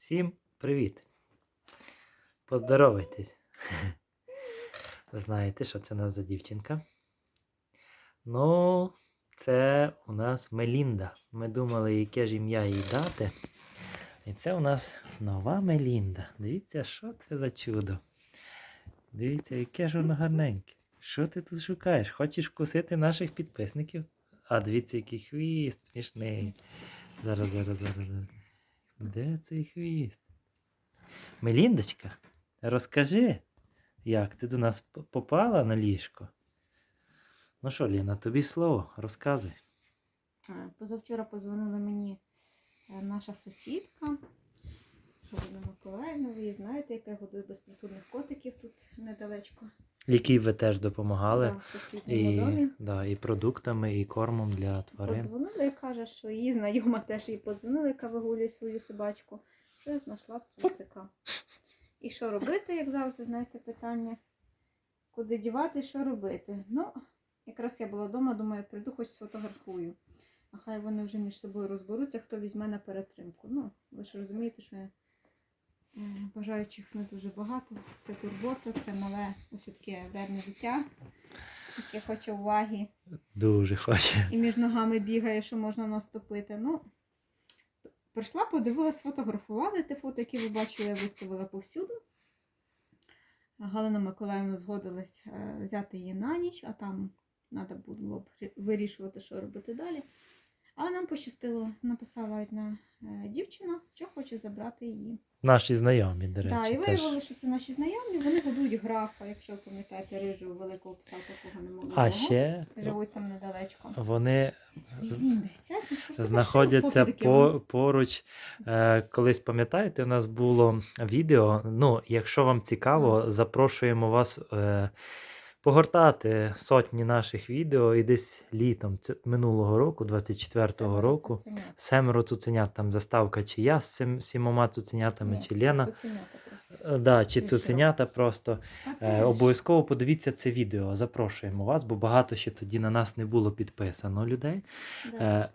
Всім привіт! Поздоровайтесь. Знаєте, що це у нас за дівчинка? Ну, це у нас Мелінда. Ми думали, яке ж ім'я їй дати. І це у нас нова Мелінда. Дивіться, що це за чудо. Дивіться, яке ж воно гарненьке. Що ти тут шукаєш? Хочеш вкусити наших підписників? А дивіться, який хвіст смішний. Зараз, зараз, зараз, зараз. Де цей хвіст? Меліндочка, розкажи, як ти до нас попала на ліжко? Ну що, Ліна, тобі слово, розказуй. Е, Позавчора позвонила мені е, наша сусідка. Галина Миколаївна, ви знаєте, яка годує безпритульних котиків тут недалечко. Якій ви теж допомагали. Да, в сусідньому домі. І, да, і продуктами, і кормом для тварин. Подзвонила і каже, що її знайома теж їй подзвонила, яка вигулює свою собачку. Що я знайшла цуцика. І що робити, як завжди, знаєте, питання. Куди дівати, що робити? Ну, якраз я була вдома, думаю, прийду, хоч сфотографую. А хай вони вже між собою розберуться, хто візьме на перетримку. Ну, ви ж розумієте, що я, бажаючих не дуже багато. Це турбота, це мале, ось таке вредне дитя, яке хоче уваги Дуже хоче. і між ногами бігає, що можна наступити. Ну, прийшла, подивилась, сфотографували те фото, яке ви бачили, я виставила повсюду. Галина Миколаївна згодилась е, взяти її на ніч, а там треба було б вирішувати, що робити далі. А нам пощастило, написала одна е, дівчина, що хоче забрати її. Наші знайомі, до речі. Так, і теж. виявили, що це наші знайомі, вони годують графа, якщо ви пам'ятаєте, рижу великого пса такого могли. А ще Живуть там недалечко. вони ну знаходяться по, поруч. Е, колись пам'ятаєте, у нас було відео. Ну, якщо вам цікаво, запрошуємо вас е, погортати сотні наших відео і десь літом минулого року, 24-го Семеро року. цуценят. Семеро цуценят, там заставка, чи я з сім, сімома цуценятами, Ні, чи Лена. цуценята. Е, Да, чи цуценята просто. Е, обов'язково подивіться це відео. Запрошуємо вас, бо багато ще тоді на нас не було підписано людей. Да. Е,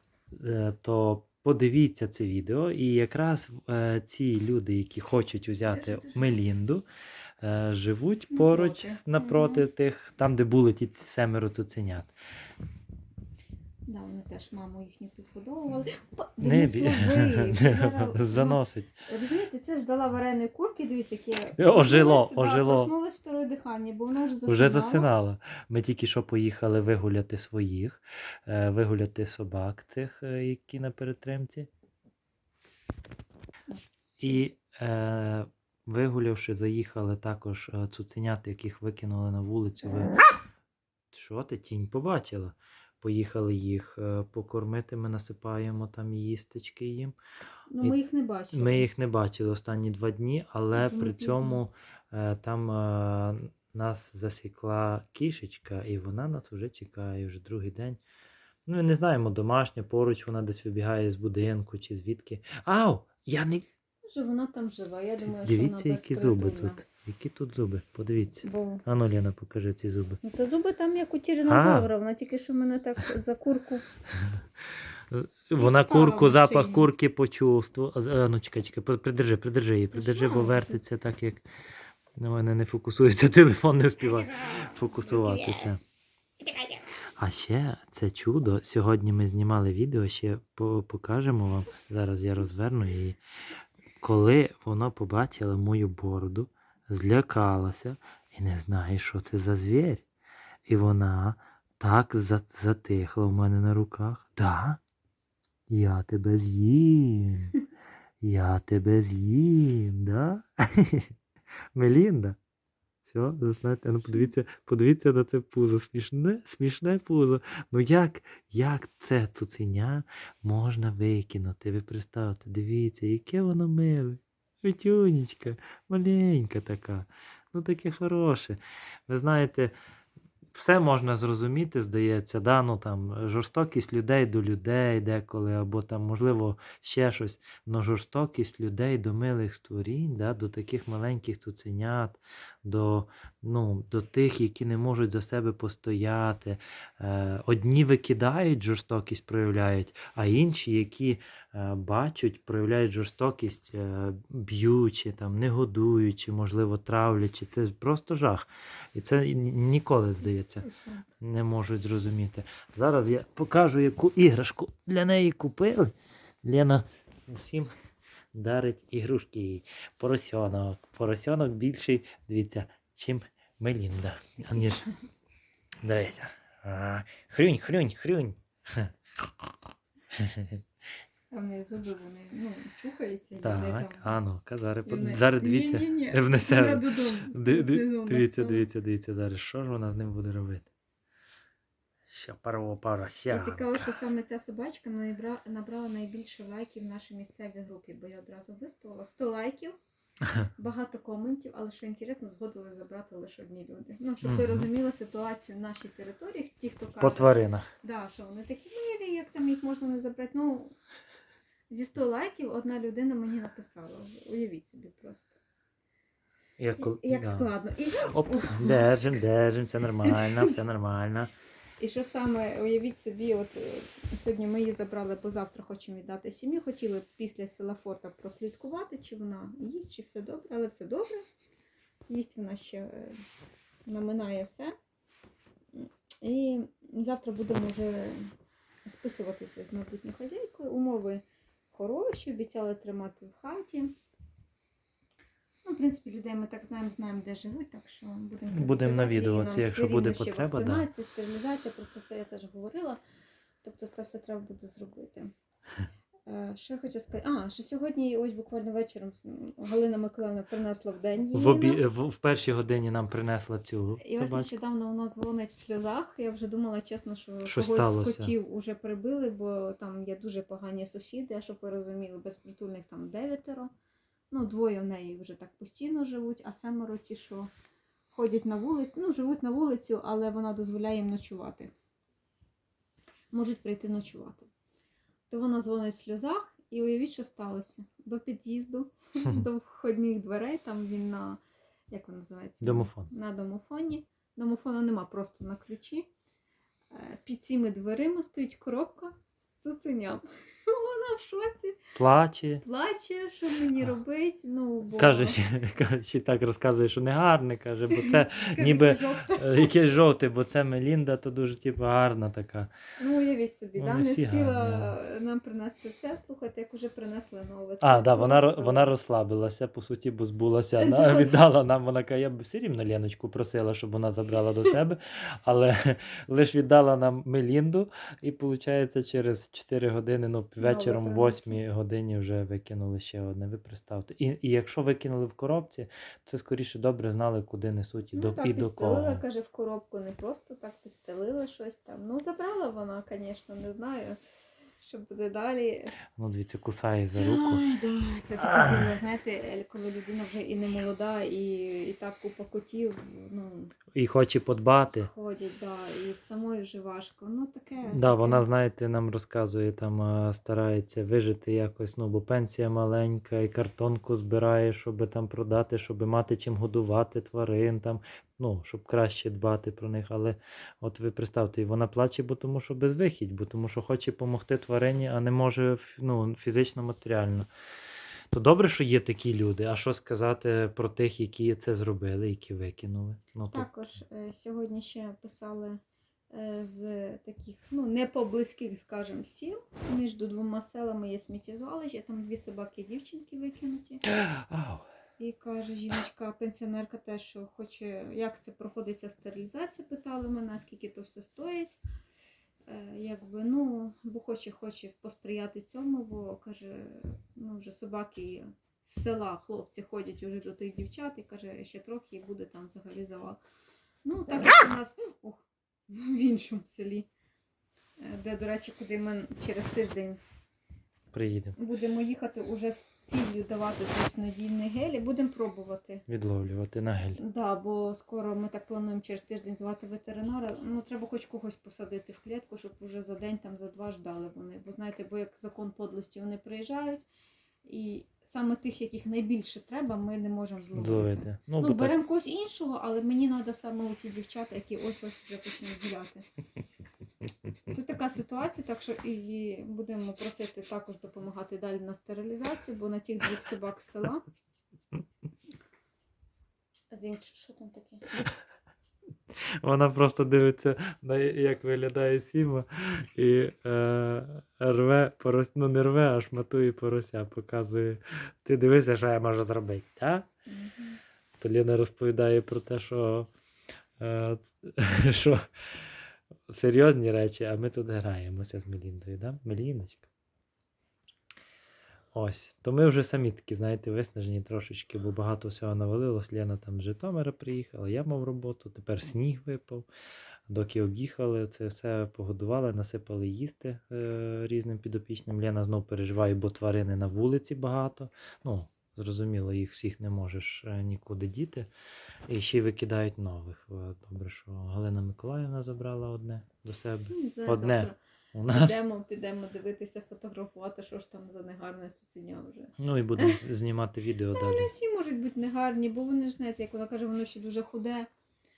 е, то подивіться це відео, і якраз е, ці люди, які хочуть держи. Мелінду, е, живуть Напроти. поруч напроти тих, там, де були ті семеро цуценят. Да, вони теж маму їхню підгодовували. Не бі... Зараз- Заносить. Розумієте, це ж дала вареної курки, дивіться, яке ожило, да, ожило. проснулось второе дихання, бо воно вже засинало. Уже засинала. Ми тільки що поїхали вигуляти своїх, е, вигуляти собак цих, е, які на перетримці. І е, вигулявши, заїхали також е, цуценят, яких викинули на вулицю. Ви... Що ти тінь побачила? Поїхали їх е, покормити, ми насипаємо там їстечки їм. Ну, ми їх не бачили. Ми їх не бачили останні два дні, але Мгм, при цьому е, там нас засікла кішечка, і вона нас вже чекає вже другий день. Ну, не знаємо, домашня, поруч вона десь вибігає з будинку чи звідки. Ау! Я не. Може, вона там живе, я думаю, Дивіться, що вона які зуби безпритульна. тут. Які тут зуби? Подивіться. Бо... Ану, Лена, покажи ці зуби. Ну, та зуби там як у тиранозавра, вона тільки що мене так за курку. Вона курку, в запах машині. курки почувствувала. А, Ну, чекай, чекай, по- придержи, придержи її, придержи, бо вертиться так, як на мене не фокусується телефон, не вспіває фокусуватися. А ще це чудо. Сьогодні ми знімали відео, ще по- покажемо вам. Зараз я розверну її. Коли вона побачила мою бороду, злякалася і не знає, що це за звір. І вона так затихла в мене на руках. Да? Я тебе з'їм. Я тебе з'їм, да? Мелінда. Все, знаєте, ну подивіться, подивіться на це пузо. Смішне, смішне пузо. Ну як, як це цуценя можна викинути? Ви представте, дивіться, яке воно миле. Витюнечка, маленька така. Ну таке хороше. Ви знаєте, все можна зрозуміти, здається, да? ну, там, жорстокість людей до людей деколи, або там, можливо, ще щось. Но жорстокість людей до милих створінь, да? до таких маленьких цуценят, до, ну, до тих, які не можуть за себе постояти. Е, одні викидають, жорстокість проявляють, а інші, які бачать, проявляють жорстокість, е, б'ючи, там, не годуючи, можливо, травлячи. Це просто жах. І це ніколи, здається, не можуть зрозуміти. Зараз я покажу, яку іграшку для неї купили. Лена усім дарить ігрушки. Поросенок. Поросенок більший, дивіться, чим Мелінда. Аніж. Дивися. А, Хрюнь, хрюнь, хрюнь. А в неї зуби вони ну, чухаються, Так, там. а ну-ка, зараз, зараз дивіться. Ні-ні-ні, внесе. вона додому. Ди- ди- Дивіться, дивіться, дивіться зараз. Що ж вона з ним буде робити? Ще парова порося. І цікаво, що саме ця собачка набра- набрала найбільше лайків в нашій місцевій групі, бо я одразу виставила 100 лайків, багато коментів, але що інтересно, згодили забрати лише одні люди. Ну, щоб ви Мгм. розуміли ситуацію в нашій території, ті, хто каже, По тваринах. да, що вони такі як там їх можна не забрати. Ну, зі 100 лайків одна людина мені написала. Уявіть собі просто. Як, Як да. складно. І, Оп, держим, держим, все нормально, все нормально. І що саме, уявіть собі, от е, сьогодні ми її забрали, бо завтра хочемо віддати сім'ю. Хотіли після села Форта прослідкувати, чи вона їсть, чи все добре, але все добре. Їсть вона ще е, наминає все. І завтра будемо вже списуватися з майбутньою хазяйкою. Умови хороші, обіцяли тримати в хаті. Ну, в принципі, людей ми так знаємо, знаємо, де живуть, так що будемо Будемо навідуватися, якщо буде потреба. Вакцинація, да. Стерилізація, про це все я теж говорила. Тобто це все треба буде зробити. Е, Що я хочу сказати? А, що сьогодні, ось буквально вечором Галина Миколаївна принесла в день її В, обі... в, в першій годині нам принесла цю І ось нещодавно вона дзвонить в сльозах. Я вже думала, чесно, що Що когось сталося? з котів уже прибили, бо там є дуже погані сусіди, а щоб ви розуміли, безпритульних там дев'ятеро. Ну, двоє в неї вже так постійно живуть, а семеро ті, що ходять на вулицю, ну, живуть на вулицю, але вона дозволяє їм ночувати. Можуть прийти ночувати. То вона дзвонить в сльозах, і уявіть, що сталося. До під'їзду, до входних дверей, там він на, як він називається? Домофон. на домофоні. Домофону нема просто на ключі. Е, Під цими дверима стоїть коробка з цуценям. Вона в шоці, Плаче. плаче, що мені робить. Ну, бо Каже, каже, так розказує, що не гарне, каже, бо це ніби- жовте. е, якесь жовте, бо це Мелінда, то дуже типу, гарна така. Ну, уявіть собі, да? не всі спіла нам принести це, слухайте, як уже принесли нове. А, да, вона, вона розслабилася, по суті, бо збулася. Да. віддала нам, вона каже, я б все рівно Леночку просила, щоб вона забрала до себе, але лише віддала нам Мелінду, і виходить, через 4 години, ну, вечором, в 8 годині вже викинули ще одне. Ви представте. І, і якщо викинули в коробці, це скоріше добре знали, куди несуть і, Ну, до, так, і до підстелила, каже, в коробку, не просто так підстелила щось там. Ну, забрала вона, звісно, не знаю, що буде далі. Ну, дивіться, кусає за руку. Ай, да, це таке діло, знаєте, е, коли людина вже і не молода, і, і так купа котів, ну, І хоче подбати. ходять, да, і самої вже важко. Ну, таке. Да, таке. вона, знаєте, нам розказує, там а, старається вижити якось, ну, бо пенсія маленька, і картонку збирає, щоб там продати, щоб мати чим годувати тварин, там, ну, щоб краще дбати про них. Але от ви представте, і вона плаче, бо тому що безвихідь, бо тому що хоче допомогти тварині, а не може ну, фізично, матеріально. То добре, що є такі люди. А що сказати про тих, які це зробили, які викинули? Ну, Також е, сьогодні ще писали е, з таких, ну, не поблизьких, скажімо, сіл. Між двома селами є сміттєзвалище, там дві собаки дівчинки викинуті. Ау. І каже жіночка, пенсіонерка теж, що хоче, як це проходиться стерилізація, питали мене, скільки то все стоїть. Е, якби, ну, бо хоче, хоче посприяти цьому, бо каже, ну, вже собаки з села, хлопці ходять уже до тих дівчат і каже, ще трохи і буде там взагалі завал. Ну, так як у нас ох, в іншому селі, е, де, до речі, куди ми через тиждень Приїдемо будемо їхати уже з ціллю давати снодільні гелі. Будемо пробувати. відловлювати на гель. Да, бо скоро ми так плануємо через тиждень звати ветеринара. Ну, треба хоч когось посадити в клітку, щоб уже за день, там за два ждали вони. Бо знаєте, бо як закон подлості вони приїжджають, і саме тих, яких найбільше треба, ми не можемо зловити. Ну, Ну, беремо когось іншого, але мені треба саме оці дівчата, які ось ось вже почнуть гуляти. Тут така ситуація, так що і будемо просити також допомагати далі на стерилізацію, бо на тих двох собак з села. А з іншого, що там таке? Вона просто дивиться, на як виглядає Сіма, і е, рве порос... ну не рве, а шматує порося, показує. Ти дивися, що я можу зробити, так? Мгм. То Ліна розповідає про те, що, е, що серйозні речі, а ми тут граємося з Меліндою, да? Меліночка. Ось. То ми вже самі такі, знаєте, виснажені трошечки, бо багато всього навалилось. Лена там з Житомира приїхала, я мав роботу, тепер сніг випав. Доки об'їхали, це все погодували, насипали їсти е, різним підопічним. Лена знов переживає, бо тварини на вулиці багато. Ну, зрозуміло, їх всіх не можеш е, нікуди діти. І ще й викидають нових. Е, Добре, що Галина Миколаївна забрала одне до себе. Ну, це Одне. завтра У нас. Підемо, підемо дивитися, фотографувати, що ж там за негарне цуценя вже. Ну і будемо знімати відео далі. вони всі можуть бути негарні, бо вони ж знаєте, як вона каже, воно ще дуже худе.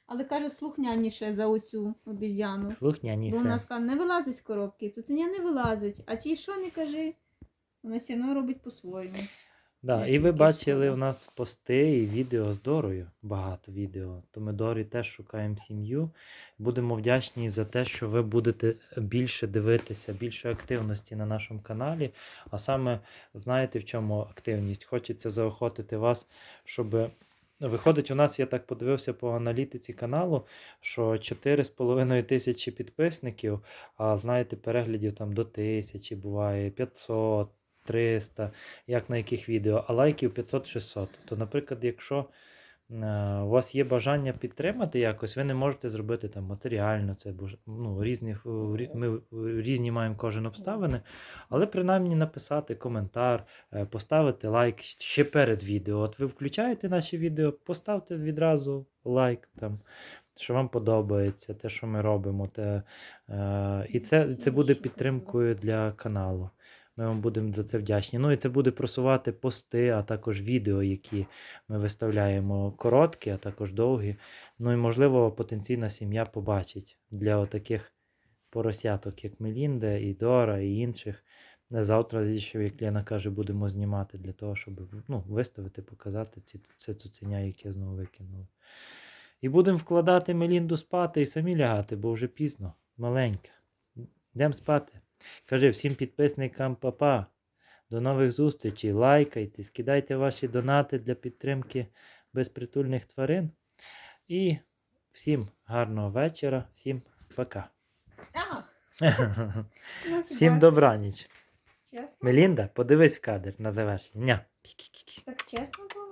Але каже, слухняніше за оцю обіз'яну. Слухняні Бо вона сказала, не вилазить з коробки, цуценя не вилазить, а ті, що не кажи, вона все одно робить по-своєму. Да, і ви бачили у нас пости і відео з Дорою. Багато відео. То ми Дорі теж шукаємо сім'ю. Будемо вдячні за те, що ви будете більше дивитися, більше активності на нашому каналі. А саме, знаєте, в чому активність? Хочеться заохотити вас, щоб. Виходить, у нас, я так подивився по аналітиці каналу, що 4,5 тисячі підписників, а знаєте, переглядів там до тисячі буває, 500, 300 як на яких відео, а лайків 500-600. То, наприклад, якщо е, у вас є бажання підтримати якось, ви не можете зробити там матеріально це, бо ну, різних, е, ми е, різні маємо кожен обставини, але принаймні написати коментар, поставити лайк ще перед відео. От ви включаєте наші відео, поставте відразу лайк там. Що вам подобається, те, що ми робимо, те, е, і це, це буде підтримкою для каналу. Ми вам будемо за це вдячні. Ну і це буде просувати пости, а також відео, які ми виставляємо короткі, а також довгі. Ну і, можливо, потенційна сім'я побачить для таких поросяток, як Мелінда, і Дора, і інших. Завтра, ще, як Лена каже, будемо знімати для того, щоб ну, виставити, показати ці, це цуценя, яке знову викинули. І будемо вкладати Мелінду спати і самі лягати, бо вже пізно, маленька. Йдемо спати. Кажи всім підписникам папа. До нових зустрічей. Лайкайте, скидайте ваші донати для підтримки безпритульних тварин. І всім гарного вечора, всім пока. Всім добраніч. Чесно? Мелінда, подивись в кадр на завершення. Так чесно було?